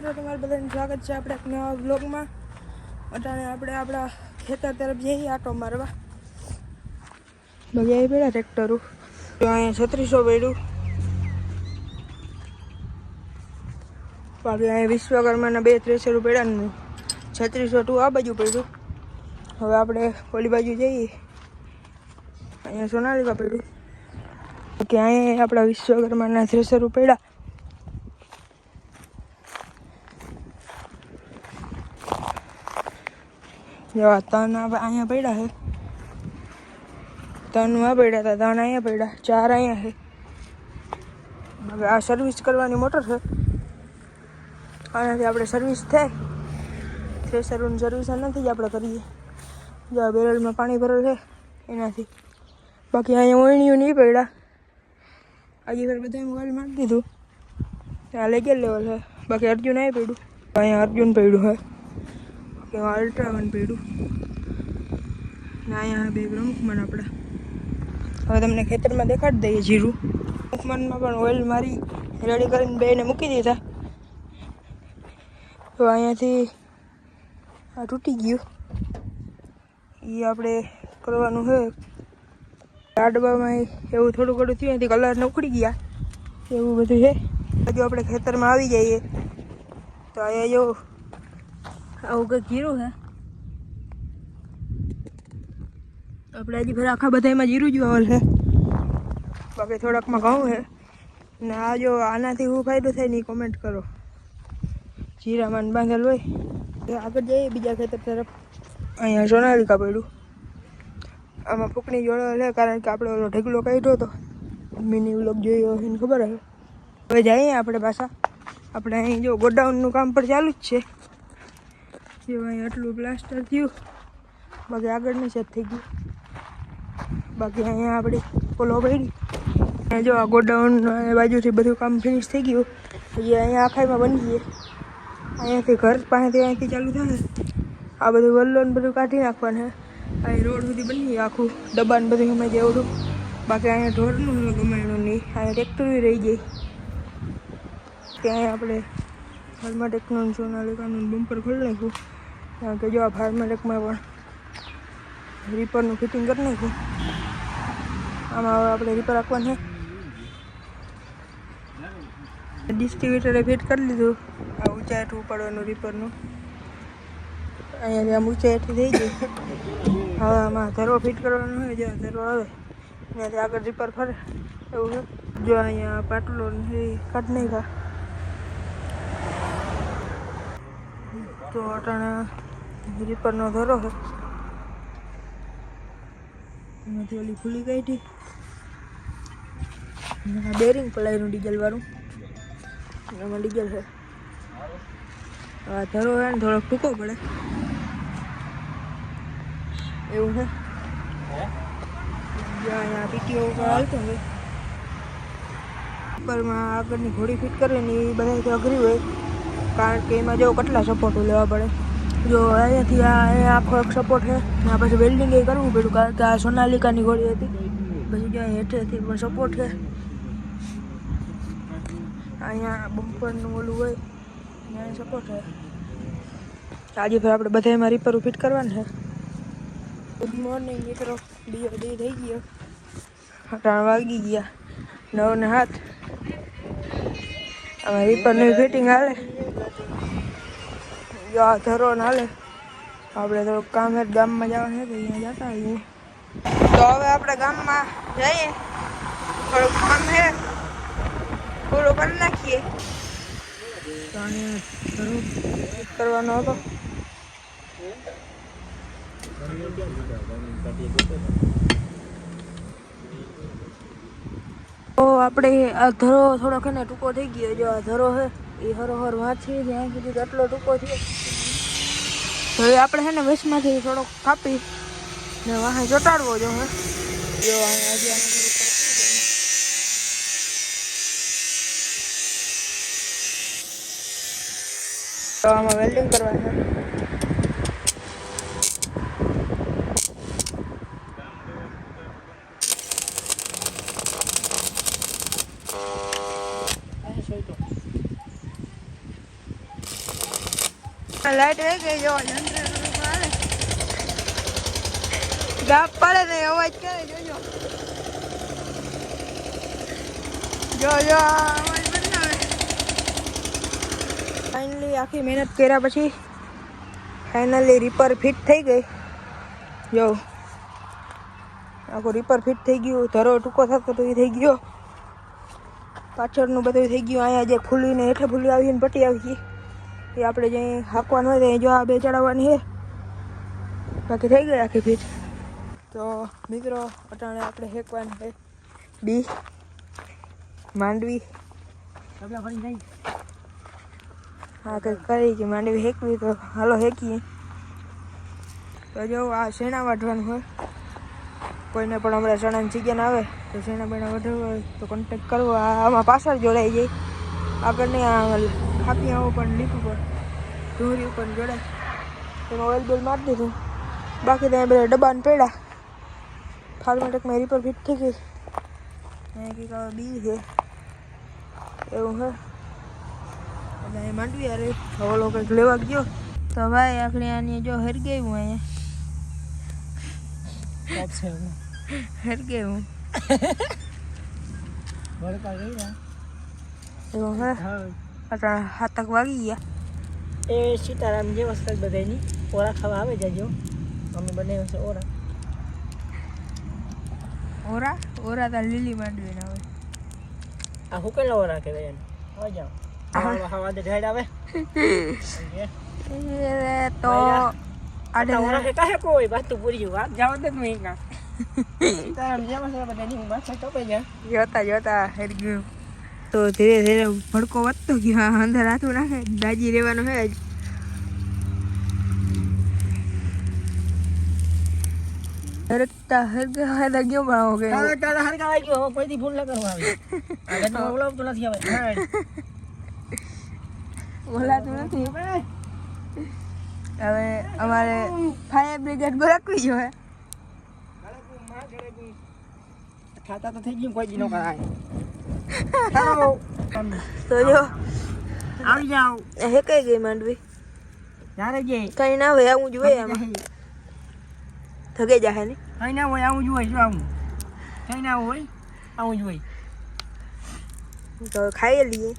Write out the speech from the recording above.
મિત્રો, તમારું બધાનું સ્વાગત છે આપણે એક નવા બ્લોગમાં અટાણે આપણે આપણા ખેતર તરફ જઈએ, આટો મારવા. બગી પડ્યા ટ્રેક્ટરો અહીંયા છત્રીસો પડ્યું. બાકી અહીંયા વિશ્વકર્માના બે ત્રેસર પડ્યા ને છત્રીસો ટુ આ બાજુ પડ્યું. હવે આપણે ઓલી બાજુ જઈએ. અહીંયા સોનાલિકા પડ્યું. કે અહીંયા આપણા વિશ્વકર્માના થ્રેસર પડ્યા. જેવા ત્રણ આ- અહીંયા પડ્યા છે. ત્રણ આ પડ્યા હતા, ત્રણ અહીંયા પડ્યા, ચાર અહીંયા છે. હવે આ સર્વિસ કરવાની મોટર છે. આનાથી આપણે સર્વિસ થાય. થ્રેસરોની સર્વિસ નથી આપણે કરીએ. જો આ બેરલમાં પાણી ભરેલ છે, એનાથી. બાકી અહીંયા ઓળણીઓ નહીં પડ્યા. આજે ફેર બધા મોબાઈલ મારી દીધું. ત્યાં લેગેલ લેવલ છે. બાકી અર્જુન આવી પડ્યું. અહીંયા અર્જુન પડ્યું છે. કે અલ્ટ્રા વન પડ્યું ને અહીંયા બે બ્રહ્મકુમાર આપણે હવે તમને ખેતરમાં દેખાડી દઈએ જીરું. બ્રહ્મકુમારમાં પણ ઓઇલ મારી રેડી કરીને બેને મૂકી દીધા. તો અહીંયાથી આ તૂટી ગયું. એ આપણે કરવાનું છે લાડવામાં એવું થોડું ઘણું થયું એથી કલર ઉખડી ગયા. એવું બધું છે હજુ આપણે ખેતરમાં આવી જઈએ. તો અહીંયા જો આવું કંઈક જીરું હે. આપણે હજી ભલે આખા બધામાં જીરું જ વાવલ છે બાકી થોડાકમાં ઘઉં છે ને આ જો આનાથી શું ફાયદો થાય ને કોમેન્ટ કરો. જીરામાં બાંધેલ હોય. આગળ જઈએ બીજા ખેતર તરફ. અહીંયા સોનાલિકા પડ્યું. આમાં ફૂકણી જોડે છે કારણ કે આપણે ઓલો ઢગલો કાઢ્યો હતો. મિની વ્લોગ જોયો એને ખબર હવે હવે જઈએ આપણે પાછા. આપણે અહીં જો ગોડાઉનનું કામ પણ ચાલુ જ છે. જો અહીં આટલું પ્લાસ્ટર થયું. બાકી આગળની સેટ થઈ ગયું બાકી અહીંયા આપણે પોલો પડી અહીંયા જો આ ગોડાઉન બાજુથી બધું કામ ફિનિશ થઈ ગયું. પછી અહીંયા આખાઈમાં બની ગઈ. અહીંયાથી ઘર પાસેથી અહીંથી ચાલુ થાય. આ બધું વલ્લો બધું કાઢી નાખવાનું. અહીં રોડ સુધી બની ગયું આખું. ડબ્બાને બધું અમે જેવડું બાકી અહીંયા ઢોરનું ગમાણું નહીં. અહીંયા ટ્રેક્ટર રહી જાય ત્યાં આપણે ફાર્માટેકનું સોનાલિકાનું બમ્પર ખોલી નાખ્યું. કારણ કે જો આ ફાર્માટેકમાં પણ રીપરનું ફિટિંગ કરી નાખ્યું. આમાં હવે આપણે રીપર રાખવાનું છે. ડિસ્ટ્રીબ્યુટરે ફિટ કરી લીધું. આ ઊંચા હેઠું ઉપાડવાનું રીપરનું અહીંયાથી આમ ઊંચા હેઠી થઈ ગઈ હવે આમાં ધરો ફિટ કરવાનો હોય, જો ધરો આવે, ત્યાંથી આગળ રીપર ફરે એવું છે. જો અહીંયા પાટલો કાઢ નહીં તો અટાણે રીપરનો ધરો છે એમાંથી ઓલી ખુલી હતી. બેરિંગ પલાયનું ડીઝલ વાળું. એમાં ડીઝલ છે આ ધરો હોય ને થોડોક ટૂંકો પડે. એવું જ્યાં અહીંયા પીટીઓ હાલતો હોય. ઉપરમાં આગળની ઘોડી ફિટ કરીને એ બધા અઘરી હોય. કારણ કે એમાં જો કેટલા સપોર્ટો લેવા પડે. જો અહીંયાથી આ અહીંયા આખો એક સપોર્ટ છે ને આ પછી વેલ્ડિંગ એ કરવું પડ્યું કારણ કે આ સોનાલિકાની ઘોડી હતી પછી જો હેઠેથી પણ સપોર્ટ છે અહીંયા બમ્પરનું ઓલું હોય ત્યાં સપોર્ટ છે આજે ફેર આપણે બધા એમાં રીપર ફિટ કરવાનું છે ગુડ મોર્નિંગ મિત્રો બીજો દી થઈ ગયો ત્રણ વાગી ગયા નવ ને હાથ આમાં રીપરનું ફિટિંગ હાલે જો આ ધરો ને હાલે. આપણે થોડુંક કામ છે ગામમાં જવાનું છે તો અહીંયા જતા આવીએ. તો હવે આપણે ગામમાં જઈએ. થોડુંક કામ છે. પૂરું કરી નાખીએ. તો અહીંયા ધરો ફિટ કરવાનો હતો. તો આપણે આ ધરો થોડોક એને ટૂંકો થઈ ગયો. જો આ ધરો છે. એ હરોહર વાંચી ત્યાં સુધી તો આટલો ટૂંકો થયો. હવે આપણે છે ને વચમાંથી થોડોક કાપી ને વાહે ચોટાડવો જો હે. જો અહીંયા હજી આને થોડુંક કાપી દઈએ. તો આમાં વેલ્ડિંગ કરવાનું. છે લાઈટ વહી ગઈ જો ગાપ પડે ને અવાજ કરે જોજો જો જો આ અવાજ બદલાવે ફાઇનલી આખી મહેનત કર્યા પછી ફાઇનલી રીપર ફિટ થઈ ગઈ. જો આખું રીપર ફિટ થઈ ગયું. ધરો ટૂંકો થતો તો એ થઈ ગયો. પાછળનું બધું થઈ ગયું. અહીંયા જે ફૂલીને હેઠે ભૂલી આવી ને પટી આવી એ આપણે જે હાંકવાનું હોય તો અહીં જો આ બે ચડાવવાની છે. બાકી થઈ ગઈ આખી ફીટ તો મિત્રો અટાણે આપણે હેકવાની છે. બી. માંડવી. હા કંઈક કરી કે માંડવી હેકવી તો હાલો હેકીએ. તો જો આ શેણા વાઢવાનું હોય. કોઈને પણ હમણાં શણાની જગ્યા ના આવે તો શેણા બેણા વાઢવા હોય તો કોન્ટેક કરવો. આ આમાં પાછળ જોડાઈ જાય. આગળ નહીં આ ખાપિયા ઉપર લીપ ઉપર ઢોરી ઉપર જોડાય એમાં ઓઇલ બેલ મારી દીધું. બાકી ત્યાં બધા ડબ્બાને પડ્યા. ફાર્મેટેકમાં રીપર ફિટ થઈ ગઈ. અહીંયા કંઈક હવે બી છે. એવું હે. એટલે એ માંડવી યાર ઓલો કંઈક લેવા ગયો. તો ભાઈ આપણે આની જો હર ગયું અહીંયા હરગેવું એવું હે. અટાણે હાથક વાગી ગયા. એ સીતારામ જે વસ્તુ બધાની ઓરા ખાવા આવે જાજો અમે બનાવ્યો છે ઓરા ઓરા? ઓરા તાર લીલી માંડવી ના હોય. આ હુકેલા ઓરા કહેવાય એને? હવે જાઓ. હવા દે ઢાળ આવે. તો આડે ઓરા કે કાહે કોઈ વાત તો પૂરી ગયું વાત. જાવ દે તું કા સીતારામ જે વસ્તુ બધાની હું માથે ટપે જા જોતા જોતા હરગ્યું તો ધીરે ધીરે ભડકો વધતો ગયો. અંદર હાથું નાખે. દાજી રહેવાનું હે જ. હરકતા હરગા હરગા ગયો હો ગયો. તારે તારે હર કાવા ગયો કોઈ કોઈથી ભૂલ ન કરવા આવે? આ તો ઓલો તો નથી આવે બોલાતું નથી. હવે અમારે ફાયર બ્રિગેડ બોલાવી જોઈએ ખાતા તો થઈ ગયું કોઈ દી ન કરાય ચાલો તો જો. આવી જાઓ કઈ ગઈ માંડવી? ત્યારે જે? કઈ ના હોય આવું જોઈએ આમ. થગે જાહે ને? કઈ ના હોય આવું જોઈએ જો આવું. કઈ ના હોય આવું જોઈએ તો ખાઈ લઈએ.